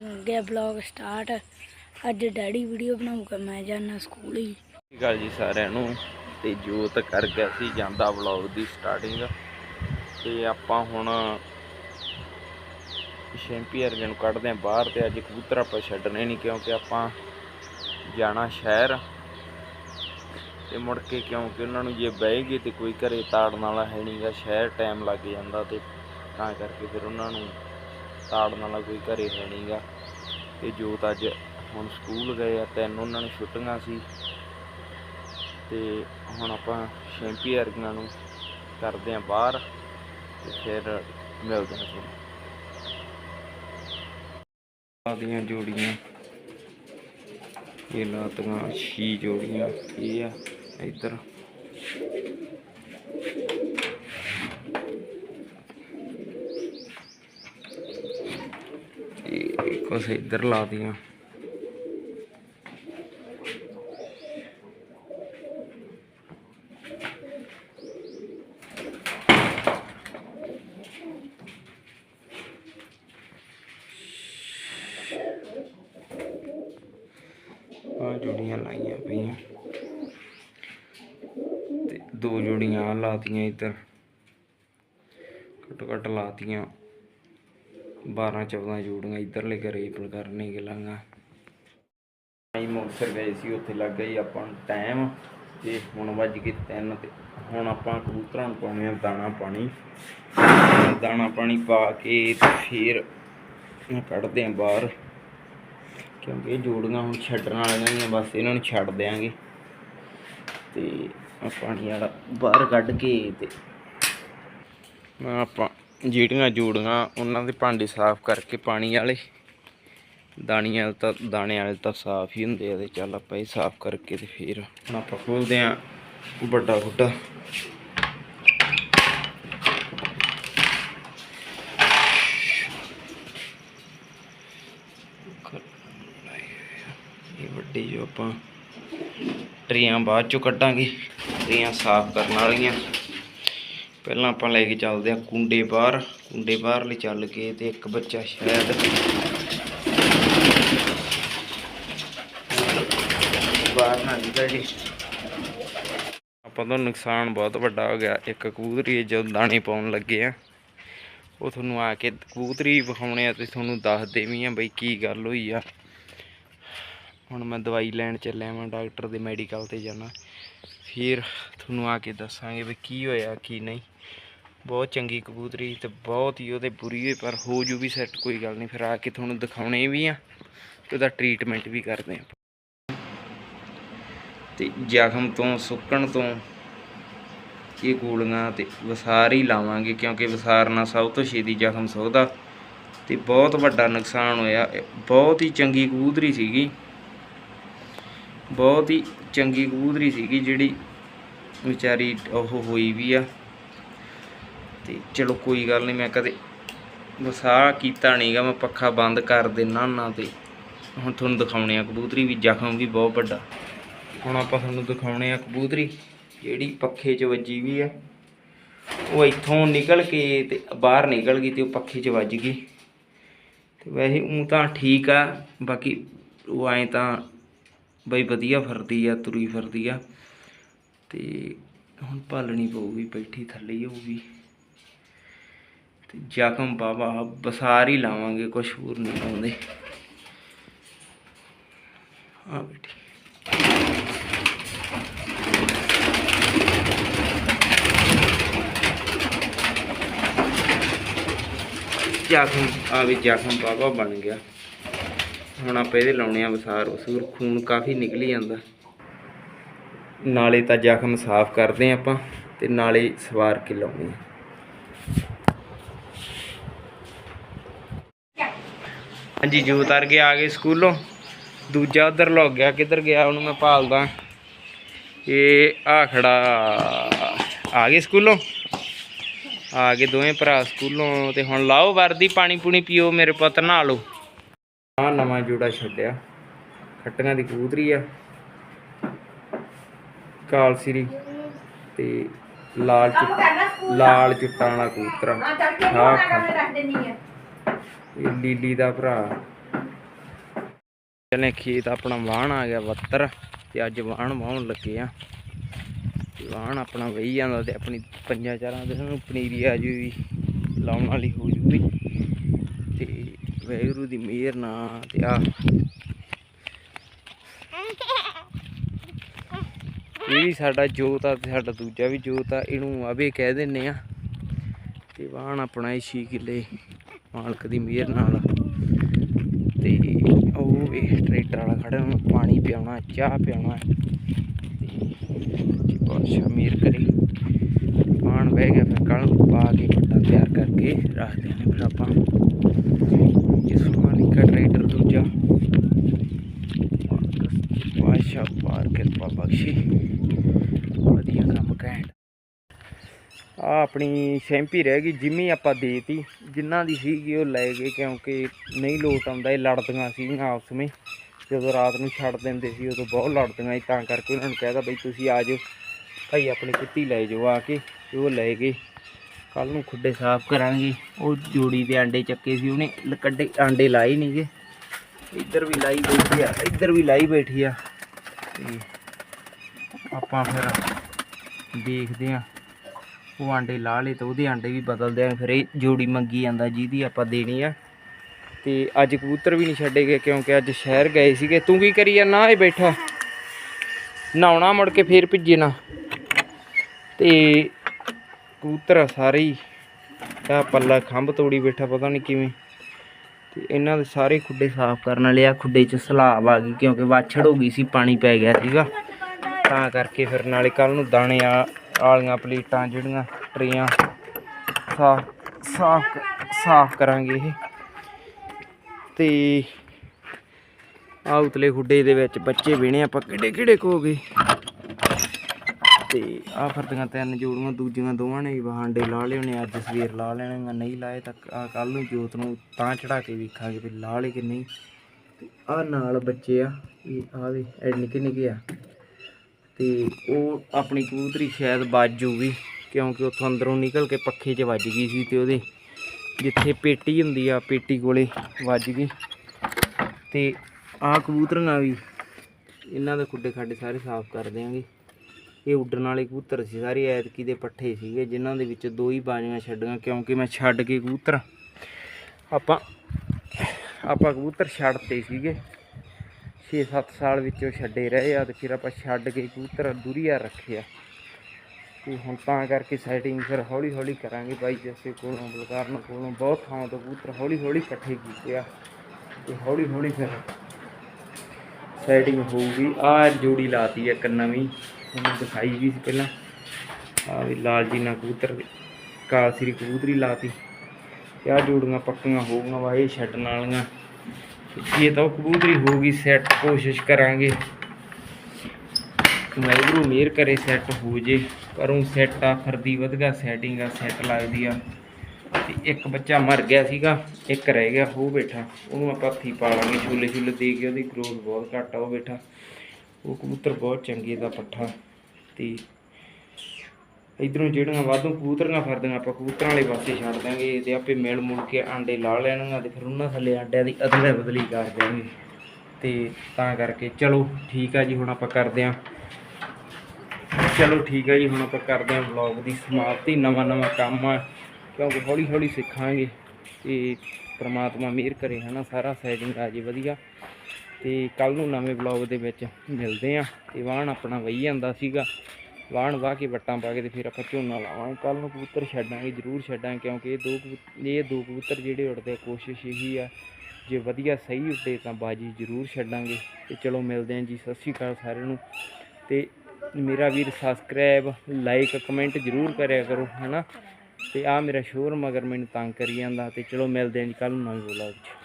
ਗਿਆ blog start ਅੱਜ daddy video ਬਣਾਊਗਾ ਮੈਂ ਜਾਣਾ ਸਕੂਲ ਹੀ। ਸਤਿ ਸ਼੍ਰੀ ਅਕਾਲ ਜੀ ਸਾਰਿਆਂ ਨੂੰ। ਤੇ ਜੋਤ ਕਰ ਗਿਆ ਸੀ ਜਾਂਦਾ ਵਲੌਗ ਦੀ ਸਟਾਰਟਿੰਗ ਤੇ ਆਪਾਂ ਹੁਣ ਸ਼ੈਂਪੀ ਅਰਗਨ ਕੱਢਦੇ ਆਂ ਬਾਹਰ ਤੇ ਅੱਜ ਕਬੂਤਰ ਆਪਾਂ ਛੱਡਣੇ ਨਹੀਂ ਕਿਉਂਕਿ ਆਪਾਂ ਜਾਣਾ ਸ਼ਹਿਰ। ਤੇ ਮੁੜ ਕੇ ਕਿਉਂਕਿ ਉਹਨਾਂ ਨੂੰ ਜੇ ਬਹਿ ਗਏ ਤੇ ਕੋਈ ਘਰੇ ਤਾੜਨ ਵਾਲਾ ਹੈ ਨਹੀਂਗਾ ਸ਼ਹਿਰ ਟਾਈਮ ਲੱਗ ਜਾਂਦਾ ਤੇ ਤਾਂ ਕਰਕੇ ਫਿਰ ਉਹਨਾਂ ਨੂੰ ਤਾੜਨ ਵਾਲਾ ਕੋਈ ਘਰੇ ਹੈ ਨਹੀਂਗਾ। ਤੇ ਜੋਤ ਅੱਜ ਹੁਣ ਸਕੂਲ ਗਏ ਆ, ਤਿੰਨ ਉਹਨਾਂ ਨੂੰ ਛੁੱਟੀਆਂ ਸੀ। ਤੇ ਹੁਣ ਆਪਾਂ ਸ਼ੈਂਪੀ ਵਰਗੀਆਂ ਨੂੰ ਕਰਦੇ ਆਂ ਬਾਹਰ ਤੇ ਫਿਰ ਮਿਲਦੇ ਹਾਂ ਤੁਹਾਨੂੰ। ਆਦੀਆਂ ਜੋੜੀਆਂ। ਇਹ ਲਾਤੀਆਂ, ਛੀ ਜੋੜੀਆਂ, ਇਹ ਆ, ਇੱਧਰ ਇਹ ਕੁਛ ਇੱਧਰ ਲਾ ਦੀਆਂ। ਆ ਜੋੜੀਆਂ ਲਾਈਆਂ ਪਈਆਂ। ਤੇ ਦੋ ਜੋੜੀਆਂ ਆਹ ਲਾਤੀਆਂ ਇੱਧਰ। ਘੱਟੋ ਘੱਟ ਲਾਤੀਆਂ 12 14 ਜੋੜੀਆਂ ਇੱਧਰਲੇ ਘਰੇ ਪਰ ਕਰਨੇ ਗਲਾਂਗਾ। ਅਸੀਂ ਮੁਕਤਸਰ ਗਏ ਸੀ, ਉੱਥੇ ਲੱਗ ਗਈ ਆਪਾਂ ਨੂੰ ਟਾਈਮ ਤੇ ਹੁਣ ਵੱਜ ਕੇ 3 ਤੇ ਹੁਣ ਆਪਾਂ ਕਬੂਤਰਾਂ ਨੂੰ ਪਾਉਣੇ ਆ ਦਾਣਾ ਪਾਣੀ। ਦਾਣਾ ਪਾਣੀ ਪਾ ਕੇ ਫਿਰ ਕੱਢਦੇ ਆ ਬਾਹਰ। ਕਿਉਂਕਿ ਇਹ ਜੋੜੀਆਂ ਹੁਣ ਛੱਡਣ ਵਾਲੀਆਂ ਹੀ ਆ, ਬਸ ਇਹਨਾਂ ਨੂੰ ਛੱਡ ਦਿਆਂਗੇ। ਤੇ ਪਾਣੀ ਵਾਲਾ ਬਾਹਰ ਕੱਢ ਕੇ ਤੇ ਆਪਾਂ ਜਿਹੜੀਆਂ ਜੋੜੀਆਂ ਉਹਨਾਂ ਦੇ ਭਾਂਡੇ ਸਾਫ਼ ਕਰਕੇ ਪਾਣੀ ਵਾਲੇ, ਦਾਣੀਆਂ ਵਾਲੇ ਤਾਂ, ਦਾਣੇ ਵਾਲੇ ਤਾਂ ਸਾਫ਼ ਹੀ ਹੁੰਦੇ ਆ ਤੇ ਚੱਲ ਆਪਾਂ ਇਹ ਸਾਫ਼ ਕਰਕੇ ਤੇ ਫਿਰ ਹੁਣ ਆਪਾਂ ਖੋਲਦੇ ਆ ਵੱਡਾ ਖੁੱਡਾ ਇਹ ਵੱਡੀ ਜੋ ਆਪਾਂ ਟਰੀਆਂ ਬਾਅਦ ਚੋਂ ਕੱਢਾਂਗੇ, ਟਰੀਆਂ ਸਾਫ਼ ਕਰਨ ਵਾਲੀਆਂ। ਪਹਿਲਾਂ ਆਪਾਂ ਲੈ ਕੇ ਚੱਲਦੇ ਆ ਕੁੰਡੇ ਬਾਹਰ। ਕੁੰਡੇ ਬਾਹਰ ਲਈ ਚੱਲ ਕੇ ਤੇ ਇੱਕ ਬੱਚਾ ਸ਼ਾਇਦ ਬਾਹਰ ਨਾ ਨਿਕਲ ਜੇ ਆਪਾਂ ਦਾ ਨੁਕਸਾਨ ਬਹੁਤ ਵੱਡਾ ਹੋ ਗਿਆ। ਇੱਕ ਕਬੂਤਰੀ ਜਦੋਂ ਦਾਣੇ ਪਾਉਣ ਲੱਗੇ ਆ। ਉਹ ਤੁਹਾਨੂੰ ਆ ਕੇ ਕਬੂਤਰੀ ਵਿਖਾਉਣੇ ਆ ਤੇ ਤੁਹਾਨੂੰ ਦੱਸਦੇ ਵੀ ਆ ਬਈ ਕੀ ਗੱਲ ਹੋਈ ਆ। ਹੁਣ ਮੈਂ ਦਵਾਈ ਲੈਣ ਚੱਲਿਆ ਮੈਂ ਡਾਕਟਰ ਦੇ ਮੈਡੀਕਲ ਤੇ ਜਾਣਾ। ਫਿਰ ਤੁਹਾਨੂੰ ਆ ਕੇ ਦੱਸਾਂਗੇ ਵੀ ਕੀ ਹੋਇਆ, ਕੀ ਨਹੀਂ। ਬਹੁਤ ਚੰਗੀ ਕਬੂਤਰੀ ਤੇ ਬਹੁਤ ਹੀ ਉਹਦੇ ਬੁਰੀ ਹੋਈ, ਪਰ ਹੋ ਜੂ ਵੀ ਸੈੱਟ ਕੋਈ ਗੱਲ ਨਹੀਂ, ਫਿਰ ਆ ਕੇ ਤੁਹਾਨੂੰ ਦਿਖਾਉਣੇ ਵੀ ਆ ਤੇ ਉਹਦਾ ਟ੍ਰੀਟਮੈਂਟ ਵੀ ਕਰਦੇ ਆ। ਤੇ ਜ਼ਖਮ ਤੋਂ, ਸੁੱਕਣ ਤੋਂ ਇਹ ਗੋਲੀਆਂ ਤੇ ਵਸਾਰ ਹੀ ਲਾਵਾਂਗੇ, ਕਿਉਂਕਿ ਵਸਾਰ ਨਾਲ ਸਭ ਤੋਂ ਛੇਤੀ ਜ਼ਖਮ ਸੁੱਕਦਾ ਤੇ ਬਹੁਤ ਵੱਡਾ ਨੁਕਸਾਨ ਹੋਇਆ ਬਹੁਤ ਹੀ ਚੰਗੀ ਕਬੂਤਰੀ ਸੀਗੀ। ਬਹੁਤ ਹੀ ਚੰਗੀ ਕਬੂਤਰੀ ਸੀਗੀ ਜਿਹੜੀ ਵਿਚਾਰੀ ਉਹ ਹੋਈ ਵੀ ਆ। ਤੇ ਚਲੋ ਕੋਈ ਗੱਲ ਨਹੀਂ ਮੈਂ ਕਦੇ ਵਸਾ ਕੀਤਾ ਨਹੀਂਗਾ ਮੈਂ ਪੱਖਾ ਬੰਦ ਕਰ ਦੇਣਾ ਨਾ ਤੇ ਹੁਣ ਤੁਹਾਨੂੰ ਦਿਖਾਉਣੇ ਆ ਕਬੂਤਰੀ ਵੀ, ਜ਼ਖਮ ਵੀ ਬਹੁਤ ਵੱਡਾ। ਹੁਣ ਆਪਾਂ ਤੁਹਾਨੂੰ ਦਿਖਾਉਣੇ ਆ ਕਬੂਤਰੀ, ਜਿਹੜੀ ਪੱਖੇ 'ਚ ਵੱਜੀ ਵੀ ਆ। ਉਹ ਇੱਥੋਂ ਨਿਕਲ ਕੇ ਤੇ ਬਾਹਰ ਨਿਕਲ ਗਈ ਤੇ ਉਹ ਪੱਖੇ 'ਚ ਵੱਜ ਗਈ। ਤੇ ਵੈਸੇ ਉਹ ਤਾਂ ਠੀਕ ਆ, ਬਾਕੀ ਉਹ ਐਂ ਤਾਂ ਬਈ ਵਧੀਆ ਫਿਰਦੀ ਆ, ਤੁਰੀ ਫਿਰਦੀ ਆ। ਤੇ ਹੁਣ ਭਾਲਣੀ ਪਊਗੀ, ਬੈਠੀ ਥੱਲੇ ਹੀ ਹੋਊਗੀ। ਜ਼ਖਮ ਬਾਬਾ, ਬਸਾਰ ਹੀ ਲਾਵਾਂਗੇ, ਕੁਛ ਹੋਰ ਨਹੀਂ ਲਾਉਂਦੇ। ਆ ਬੈਠੀ। ਜ਼ਖਮ ਆ ਵੀ ਜ਼ਖਮ ਬਾਬਾ ਬਣ ਗਿਆ। ਹੁਣ ਆਪਾਂ ਇਹਦੇ ਲਾਉਣੇ ਆ ਬਸਾਰ ਵਸੂਰ ਖੂਨ ਕਾਫੀ ਨਿਕਲੀ ਜਾਂਦਾ। ਨਾਲੇ ਤਾਂ ਜ਼ਖਮ ਸਾਫ਼ ਕਰਦੇ ਹਾਂ ਆਪਾਂ, ਤੇ ਨਾਲੇ ਸਵਾਰ ਕੇ ਲਾਉਣੇ ਆ। ਹਾਂਜੀ, ਜੋ ਉਤਰ ਕੇ ਆ ਗਏ ਸਕੂਲੋਂ। ਦੂਜਾ ਉਧਰ ਲੁੱਕ ਗਿਆ, ਕਿੱਧਰ ਗਿਆ, ਉਹਨੂੰ ਮੈਂ ਭਾਲਦਾ। ਇਹ ਆ ਖੜਾ। ਆ ਗਏ ਸਕੂਲੋਂ? ਆ ਗਏ ਦੋਵੇਂ ਭਰਾ ਸਕੂਲੋਂ ਤੇ ਹੁਣ ਲਾਓ ਵਰਦੀ, ਪਾਣੀ ਪੂਣੀ ਪੀਓ, ਮੇਰੇ ਪੁੱਤ, ਨਹਾ ਲਓ। ਆ ਨਵਾਂ ਜੂੜਾ ਛੱਡਿਆ। ਖੱਟੀਆਂ ਦੀ ਕੂਤਰੀ ਆ। ਕਾਲ ਸਿਰੀ ਤੇ ਲਾਲ ਚਿੱਟਾ ਲਾਲ ਚਿੱਟਾ ਵਾਲਾ ਕੂਤਰਾ ਹਾਂ ਚੱਲ ਕੇ ਰੱਖ ਦਿੰਨੀ ਆ। ਲੀਲੀ ਦਾ ਭਰਾ। ਚਲੇ ਖੇਤ ਆਪਣਾ ਵਾਹਣ ਆ ਗਿਆ ਵੱਤਰ ਤੇ ਅੱਜ ਵਾਹਣ ਵਾਹਣ ਲੱਗੇ ਆ। ਤੇ ਵਾਹਣ ਆਪਣਾ ਵਹੀ ਜਾਂਦਾ ਤੇ ਆਪਣੀ ਪੰਜਾਂ ਚਾਰਾਂ ਦੇ ਨੂੰ ਪਨੀਰੀ ਆ ਜੂ ਵੀ ਲਾਉਣ ਵਾਲੀ ਹੋ ਜੂਗੀ। ਤੇ ਵੈਗਰੂ ਦੀ ਮਿਹਰ ਨਾਲ ਤੇ ਆ। ਇਹ ਵੀ ਸਾਡਾ ਜੋਤ ਆ ਤੇ ਸਾਡਾ ਦੂਜਾ ਵੀ ਜੋਤ ਆ, ਇਹਨੂੰ ਆਵੇ ਕਹਿ ਦਿੰਨੇ ਆ। ਤੇ ਵਾਹਣ ਆਪਣਾ ਇਹ 6 ਕਿੱਲੇ। ਮਾਲਕ ਦੀ ਮਿਹਰ ਨਾਲ। ਤੇ ਉਹ ਵੀ ਟਰੈਕਟਰ ਵਾਲਾ ਖੜਾ, ਉਹਨੂੰ ਪਾਣੀ ਪਿਆਉਣਾ, ਚਾਹ ਪਿਆਉਣਾ। ਤੇ ਜੀ ਬਾਦਸ਼ਾਹ ਮਿਹਰ ਕਰੇ। ਪਾਣ ਬਹਿ ਗਿਆ ਫਿਰ ਕੱਲ ਪਾ ਕੇ ਵੱਡਾ ਤਿਆਰ ਕਰਕੇ ਰੱਖਦੇ ਨੇ ਫਿਰ ਆਪਾਂ ਇਹ ਸੋਨਾਲੀਕਾ ਟਰੈਕਟਰ ਦੂਜਾ ਬਾਦਸ਼ਾਹ ਪਾਰ ਕਿਰਪਾ ਬਖਸ਼ੀ ਵਧੀਆ ਕੰਮ ਘੈਂਟ ਆ ਆਪਣੀ ਸ਼ੈਂਪੀ ਰਹਿ ਗਈ, ਜਿੰਮੀ ਆਪਾਂ ਦੇਤੀ। ਜਿਨ੍ਹਾਂ ਦੀ ਸੀਗੀ ਉਹ ਲੈ ਗਏ, ਕਿਉਂਕਿ ਨਹੀਂ ਲੋਟ ਆਉਂਦਾ, ਇਹ ਲੜਦੀਆਂ ਸੀਗੀਆਂ ਆਪਸ ਵਿੱਚ ਜਦੋਂ ਰਾਤ ਨੂੰ ਛੱਡ ਦਿੰਦੇ ਸੀ, ਉਦੋਂ ਬਹੁਤ ਲੜਦੀਆਂ ਸੀ, ਤਾਂ ਕਰਕੇ ਉਹਨਾਂ ਨੂੰ ਕਹਿਦਾ ਬਈ ਤੁਸੀਂ ਆ ਜਾਓ, ਭਾਈ ਆਪਣੀ ਕੁੱਤੀ ਲੈ ਜਾਓ ਆ ਕੇ। ਉਹ ਲੈ ਗਏ। ਕੱਲ ਨੂੰ ਖੁੱਡੇ ਸਾਫ਼ ਕਰਾਂਗੇ। ਉਹ ਜੋੜੀ ਦੇ ਆਂਡੇ ਚੱਕੇ ਸੀ, ਉਹਨੇ ਲ- ਕੱਢੇ, ਆਂਡੇ ਲਾਏ ਨਹੀਂਗੇ ਇੱਧਰ ਵੀ ਲਾਈ ਬੈਠੀ ਆ, ਇੱਧਰ ਵੀ ਲਾਈ ਬੈਠੀ ਆ। ਤੇ ਆਪਾਂ ਫਿਰ ਦੇਖਦੇ ਆ। ਉਹ ਆਂਡੇ ਲਾ ਲਏ ਤਾਂ ਉਹਦੇ ਆਂਡੇ ਵੀ ਬਦਲਦੇ ਆ, ਫਿਰ ਇਹ ਜੋੜੀ ਮੰਗੀ ਜਾਂਦਾ ਜਿਹਦੀ ਆਪਾਂ ਦੇਣੀ ਆ। ਤੇ ਅੱਜ ਕਬੂਤਰ ਵੀ ਨਹੀਂ ਛੱਡੇ ਗਏ ਕਿਉਂਕਿ ਅੱਜ ਸ਼ਹਿਰ ਗਏ ਸੀਗੇ। ਤੂੰ ਕੀ ਕਰੀ ਨਾ ਇਹ ਬੈਠਾ। ਨਹਾਉਣਾ ਮੁੜ ਕੇ ਫੇਰ ਭਿੱਜੇ ਨਾ। ਤੇ ਕਬੂਤਰ ਸਾਰੇ ਹੀ। ਆ ਪੱਲਾ ਖੰਭ ਤੋੜੀ ਬੈਠਾ ਪਤਾ ਨਹੀਂ ਕਿਵੇਂ। ਤੇ ਇਹਨਾਂ ਦੇ ਸਾਰੇ ਖੁੱਡੇ ਸਾਫ਼ ਕਰਨ ਵਾਲੇ ਆ। ਖੁੱਡੇ 'ਚ ਸਲਾਬ ਆ ਗਈ ਕਿਉਂਕਿ ਵਾਛੜ ਹੋ ਗਈ ਸੀ, ਪਾਣੀ ਪੈ ਗਿਆ ਸੀਗਾ। ਤਾਂ ਕਰਕੇ ਫਿਰ ਨਾਲੇ ਕੱਲ ਨੂੰ ਦਾਣੇ ਆ ਆਲੀਆਂ ਪਲੇਟਾਂ, ਜਿਹੜੀਆਂ ਟਰੀਆਂ, ਸਾਫ਼ ਸਾਫ਼ ਸਾਫ਼ ਕਰਾਂਗੇ ਇਹ। ਤੇ ਆ ਉਤਲੇ ਖੁੱਡੇ ਦੇ ਵਿੱਚ ਬੱਚੇ ਵਿਹਣੇ ਆਪਾਂ ਕਿਹੜੇ ਕਿਹੜੇ ਕੋ ਗਏ? ਤੇ ਆ ਫਰਦੀਆਂ ਤਿੰਨ ਜੋੜੀਆਂ, ਦੂਜੀਆਂ ਦੋਵਾਂ ਨੇ ਵੀ ਬਾਂਡੇ ਲਾ ਲਏ ਉਹਨੇ ਅੱਜ ਸਵੇਰ ਲਾ ਲੈਣੇ ਨਹੀਂ ਲਾਏ ਤਾਂ ਆ ਕੱਲ ਨੂੰ ਜੋਤ ਨੂੰ ਤਾਂ ਚੜਾ ਕੇ ਵੇਖਾਂਗੇ ਵੀ ਲਾ ਲਏ ਕਿ ਨਹੀਂ। ਤੇ ਆ ਨਾਲ ਬੱਚੇ ਆ, ਇਹ ਆ ਦੇ ਨਿੱਕੇ ਨਿੱਕੇ ਆ। ਤੇ ਉਹ ਆਪਣੀ ਕਬੂਤਰੀ ਸ਼ਾਇਦ ਵੱਜ ਜੂਗੀ, ਕਿਉਂਕਿ ਉੱਥੋਂ ਅੰਦਰੋਂ ਨਿਕਲ ਕੇ ਪੱਖੇ 'ਚ ਵੱਜ ਗਈ ਸੀ ਤੇ ਉਹਦੇ ਜਿੱਥੇ ਪੇਟੀ ਹੁੰਦੀ ਆ, ਪੇਟੀ ਕੋਲੇ ਵੱਜ ਗਈ। ਤੇ ਆਹ ਕਬੂਤਰਾਂ ਵੀ ਇਹਨਾਂ ਦੇ ਖੁੱਡੇ ਖਾਡੇ ਸਾਰੇ ਸਾਫ਼ ਕਰ ਦਿਆਂਗੇ। ਇਹ ਉੱਡਣ ਵਾਲੇ ਕਬੂਤਰ ਸੀ ਸਾਰੇ, ਐਤਕੀ ਦੇ ਪੱਠੇ ਸੀਗੇ, ਜਿਨ੍ਹਾਂ ਦੇ ਵਿੱਚ ਦੋ ਹੀ ਬਾਜ਼ੀਆਂ ਛੱਡੀਆਂ, ਕਿਉਂਕਿ ਮੈਂ ਛੱਡ ਕੇ ਕਬੂਤਰ, ਆਪਾਂ ਆਪਾਂ ਕਬੂਤਰ ਛੱਡਤੇ ਸੀਗੇ। 6-7 ਸਾਲ ਵਿੱਚੋਂ ਛੱਡੇ ਰਹੇ ਆ ਤੇ ਫਿਰ ਆਪਾਂ ਛੱਡ ਕੇ ਕਬੂਤਰ ਦੂਰੀਆ ਰੱਖਿਆ। ਤੇ ਹੁਣ ਤਾਂ ਕਰਕੇ ਸੈਟਿੰਗ ਫਿਰ ਹੌਲੀ ਹੌਲੀ ਕਰਾਂਗੇ ਬਾਈ ਜੱਸੇ ਕੋਲੋਂ ਬਲਕਾਰਨ ਕੋਲੋਂ ਬਹੁਤ ਥਾਂ ਤੋਂ ਕਬੂਤਰ ਹੌਲੀ ਹੌਲੀ ਇਕੱਠੇ ਕੀਤੇ ਆ। ਤੇ ਹੌਲੀ ਹੌਲੀ ਫਿਰ ਸੈਟਿੰਗ ਹੋਊਗੀ। ਆ ਜੋੜੀ ਲਾਤੀ ਇੱਕ ਨਵੀਂ, ਤੁਹਾਨੂੰ ਦਿਖਾਈ ਵੀ ਸੀ ਪਹਿਲਾਂ। ਆ ਵੀ ਲਾਲ ਜੀ ਨਾਲ ਕਬੂਤਰ, ਕਾਲ ਸ੍ਰੀ ਕਬੂਤਰੀ ਲਾਤੀ। ਤੇ ਆ ਜੋੜੀਆਂ ਪੱਕੀਆਂ ਹੋ ਵਾ, ਇਹ ਛੱਡਣ ਵਾਲੀਆਂ ਇਹ ਤਾਂ ਉਹ ਕਬੂਤਰੀ ਗਈ ਸੈੱਟ ਕੋਸ਼ਿਸ਼ ਕਰਾਂਗੇ। ਵਾਹਿਗੁਰੂ ਮਿਹਰ ਕਰੇ ਸੈੱਟ ਹੋ ਜੇ। ਪਰ ਉਹ ਸੈੱਟ ਆ ਫਰਦੀ ਵਧਗਾ ਸੈਟਿੰਗ ਆ ਸੈੱਟ ਲੱਗਦੀ ਆ। ਤੇ ਇੱਕ ਬੱਚਾ ਮਰ ਗਿਆ ਸੀਗਾ, ਇੱਕ ਰਹਿ ਗਿਆ ਹੋ ਬੈਠਾ। ਉਹਨੂੰ ਆਪਾਂ ਹੱਥੀ ਪਾ ਲਾਂਗੇ ਛੋਲੇ ਛੋਲੇ ਦੇ ਕੇ ਉਹਦੀ ਗਰੋਥ ਬਹੁਤ ਘੱਟ ਆ, ਉਹ ਬੈਠਾ। ਉਹ ਕਬੂਤਰ ਬਹੁਤ ਚੰਗੇ ਦਾ ਪੱਠਾ। ਤੇ ਇਧਰੋਂ ਜਿਹੜੀਆਂ ਵਾਧੂ ਕਬੂਤਰੀਆਂ ਫਰਦੀਆਂ ਆਪਾਂ ਕਬੂਤਰਾਂ ਵਾਲੇ ਪਾਸੇ ਛੱਡ ਦਾਂਗੇ ਤੇ ਆਪੇ ਮਿਲ ਮੁਲ ਕੇ ਆਂਡੇ ਲਾ ਲੈਣਗੇ ਤੇ ਫਿਰ ਉਹਨਾਂ ਥੱਲੇ ਆਂਡਿਆਂ ਦੀ ਅਦਲਾ ਬਦਲੀ ਕਰ ਦਿਆਂਗੇ। ਤੇ ਤਾਂ ਕਰਕੇ ਚਲੋ ਠੀਕ ਆ ਜੀ, ਹੁਣ ਆਪਾਂ ਕਰਦੇ ਆਂ। ਚਲੋ ਠੀਕ ਆ ਜੀ, ਹੁਣ ਆਪਾਂ ਕਰਦੇ ਆਂ ਵਲੌਗ ਦੀ ਸਮਾਪਤੀ, ਨਵਾਂ ਨਵਾਂ ਕੰਮ ਆ, ਕਿਉਂਕਿ ਹੌਲੀ ਹੌਲੀ ਸਿੱਖਾਂਗੇ। ਤੇ ਪ੍ਰਮਾਤਮਾ ਮਿਹਰ ਕਰੇ, ਹਨਾ, ਸਾਰਾ ਸੈਟਿੰਗ ਆ ਜੀ ਵਧੀਆ। ਤੇ ਕੱਲ ਨੂੰ ਨਵੇਂ ਵਲੌਗ ਦੇ ਵਿੱਚ ਮਿਲਦੇ ਆਂ। ਤੇ ਵਾਹਣ ਆਪਣਾ ਵਹੀ ਜਾਂਦਾ ਸੀਗਾ। ਵਾਹਣ ਵਾਹ ਕੇ ਵੱਟਾਂ ਪਾ ਕੇ ਤੇ ਫਿਰ ਆਪਾਂ ਝੋਨਾ ਲਾਵਾਂਗੇ। ਕੱਲ ਨੂੰ ਕਬੂਤਰ ਛੱਡਾਂਗੇ ਜ਼ਰੂਰ ਛੱਡਾਂਗੇ ਕਿਉਂਕਿ ਇਹ ਦੋ ਕਬੂ- ਇਹ ਦੋ ਕਬੂਤਰ ਜਿਹੜੇ ਉੱਡਦੇ ਆ, ਕੋਸ਼ਿਸ਼ ਇਹੀ ਆ ਜੇ ਵਧੀਆ ਸਹੀ ਉੱਡੇ ਤਾਂ ਬਾਜੀ ਜ਼ਰੂਰ ਛੱਡਾਂਗੇ। ਤੇ ਚਲੋ ਮਿਲਦੇ ਆਂ ਜੀ ਸਤਿ ਸ਼੍ਰੀ ਅਕਾਲ ਸਾਰਿਆਂ ਨੂੰ। ਤੇ ਮੇਰਾ ਵੀਰ ਸਬਸਕ੍ਰਾਈਬ ਲਾਈਕ ਕਮੈਂਟ ਜ਼ਰੂਰ ਕਰਿਆ ਕਰੋ ਹੈਨਾ? ਤੇ ਆ ਮੇਰਾ ਸ਼ੋਰ ਮਗਰ ਮੈਨੂੰ ਤੰਗ ਕਰੀ ਜਾਂਦਾ। ਤੇ ਚਲੋ ਮਿਲਦੇ ਆਂ ਜੀ ਕੱਲ ਨੂੰ ਨਵੇਂ ਵਲੌਗ 'ਚ।